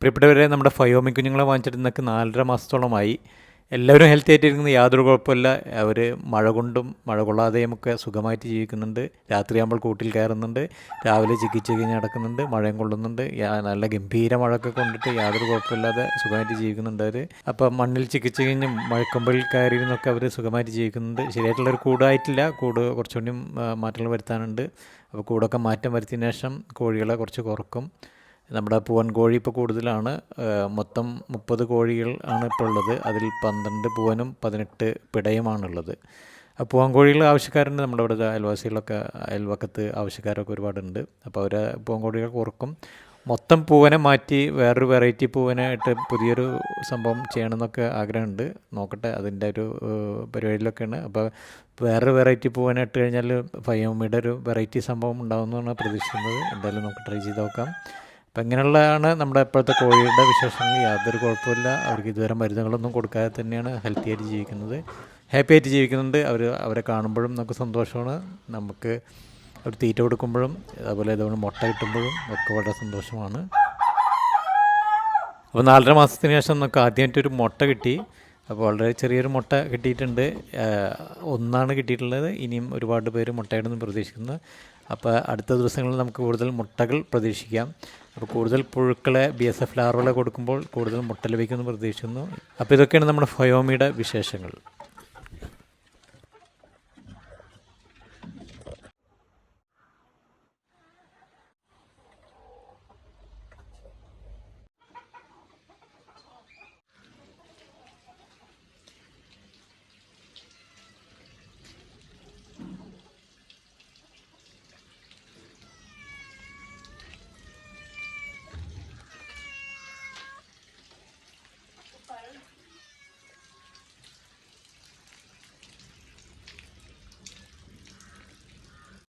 പ്രിയപ്പെട്ടവരെ നമ്മുടെ ഫയോമി കുഞ്ഞുങ്ങളെ വാങ്ങിച്ചിട്ട് ഇന്നൊക്കെ നാലര മാസത്തോളമായി. എല്ലാവരും ഹെൽത്തി ആയിട്ടിരിക്കുന്നത് യാതൊരു കുഴപ്പമില്ല അവർ മഴ കൊണ്ടും മഴ കൊള്ളാതെയും ഒക്കെ സുഖമായിട്ട് ജീവിക്കുന്നുണ്ട്. രാത്രിയാകുമ്പോൾ കൂട്ടിൽ കയറുന്നുണ്ട്. രാവിലെ ചിക്കിച്ച് കഴിഞ്ഞ് നടക്കുന്നുണ്ട്. മഴയും കൊള്ളുന്നുണ്ട്. നല്ല ഗംഭീര മഴയൊക്കെ കൊണ്ടിട്ട് യാതൊരു കുഴപ്പമില്ലാതെ സുഖമായിട്ട് ജീവിക്കുന്നുണ്ട് അവർ അപ്പോൾ മണ്ണിൽ ചിക്കിച്ച് കഴിഞ്ഞും മഴക്കൊമ്പിൽ കയറിയിരുന്നൊക്കെ അവർ സുഖമായിട്ട് ജീവിക്കുന്നുണ്ട്. ശരിയായിട്ടുള്ളൊരു കൂടായിട്ടില്ല. കൂട് കുറച്ചുകൂടിയും മാറ്റങ്ങൾ വരുത്താനുണ്ട്. അപ്പോൾ കൂടൊക്കെ മാറ്റം വരുത്തിയതിന് ശേഷം കോഴികളെ കുറച്ച് കുറക്കും. നമ്മുടെ പൂവൻ കോഴി ഇപ്പോൾ കൂടുതലാണ്. മൊത്തം മുപ്പത് കോഴികൾ ആണ് ഇപ്പോൾ ഉള്ളത്. അതിൽ പന്ത്രണ്ട് പൂവനും പതിനെട്ട് പിടയുമാണുള്ളത്. ആ പൂവൻ കോഴികൾ ആവശ്യക്കാരുണ്ട്. നമ്മുടെ ഇവിടെ അയൽവാസികളൊക്കെ അയൽവക്കത്ത് ആവശ്യക്കാരൊക്കെ ഒരുപാടുണ്ട്. അപ്പോൾ അവർ പൂവൻ കോഴികൾ കുറക്കും മൊത്തം പൂവനെ മാറ്റി വേറൊരു വെറൈറ്റി പൂവനായിട്ട് പുതിയൊരു സംഭവം ചെയ്യണമെന്നൊക്കെ ആഗ്രഹമുണ്ട്. നോക്കട്ടെ അതിന്റെ ഒരു പരിപാടിയിലൊക്കെയാണ്. അപ്പോൾ വേറൊരു വെറൈറ്റി പൂവനെ ഇട്ട് കഴിഞ്ഞാൽ ഫയോമിയുടെ ഒരു വെറൈറ്റി സംഭവം ഉണ്ടാകുമെന്നാണ് പ്രതീക്ഷിക്കുന്നത്. എന്തായാലും നമുക്ക് ട്രൈ ചെയ്ത് നോക്കാം. അപ്പം ഇങ്ങനെയുള്ളതാണ് നമ്മുടെ ഇപ്പോഴത്തെ കോഴിയുടെ വിശേഷങ്ങൾ. യാതൊരു കുഴപ്പമില്ല അവർക്ക് ഇതുവരെ മരുന്നുകളൊന്നും കൊടുക്കാതെ തന്നെയാണ് ഹെൽത്തി ആയിട്ട് ജീവിക്കുന്നത്. ഹാപ്പി ആയിട്ട് ജീവിക്കുന്നുണ്ട്. അവർ അവരെ കാണുമ്പോഴും നമുക്ക് സന്തോഷമാണ്. നമുക്ക് അവർ തീറ്റ കൊടുക്കുമ്പോഴും അതുപോലെ ഇതുപോലെ മുട്ട കിട്ടുമ്പോഴും ഒക്കെ വളരെ സന്തോഷമാണ്. അപ്പോൾ നാലര മാസത്തിന് ശേഷം നമുക്ക് ആദ്യമായിട്ടൊരു മുട്ട കിട്ടി. അപ്പോൾ വളരെ ചെറിയൊരു മുട്ട കിട്ടിയിട്ടുണ്ട്. ഒന്നാണ് കിട്ടിയിട്ടുള്ളത്. ഇനിയും ഒരുപാട് പേര് മുട്ടയിടുന്നു പ്രതീക്ഷിക്കുന്നു. അപ്പോൾ അടുത്ത ദിവസങ്ങളിൽ നമുക്ക് കൂടുതൽ മുട്ടകൾ പ്രതീക്ഷിക്കാം. അപ്പോൾ കൂടുതൽ പുഴുക്കളെ ബി എസ് എഫ് ലാർവകളെ കൊടുക്കുമ്പോൾ കൂടുതൽ മുട്ട ലഭിക്കുമെന്ന് പ്രതീക്ഷിക്കുന്നു. അപ്പോൾ ഇതൊക്കെയാണ് നമ്മുടെ ഫയോമിയുടെ വിശേഷങ്ങൾ.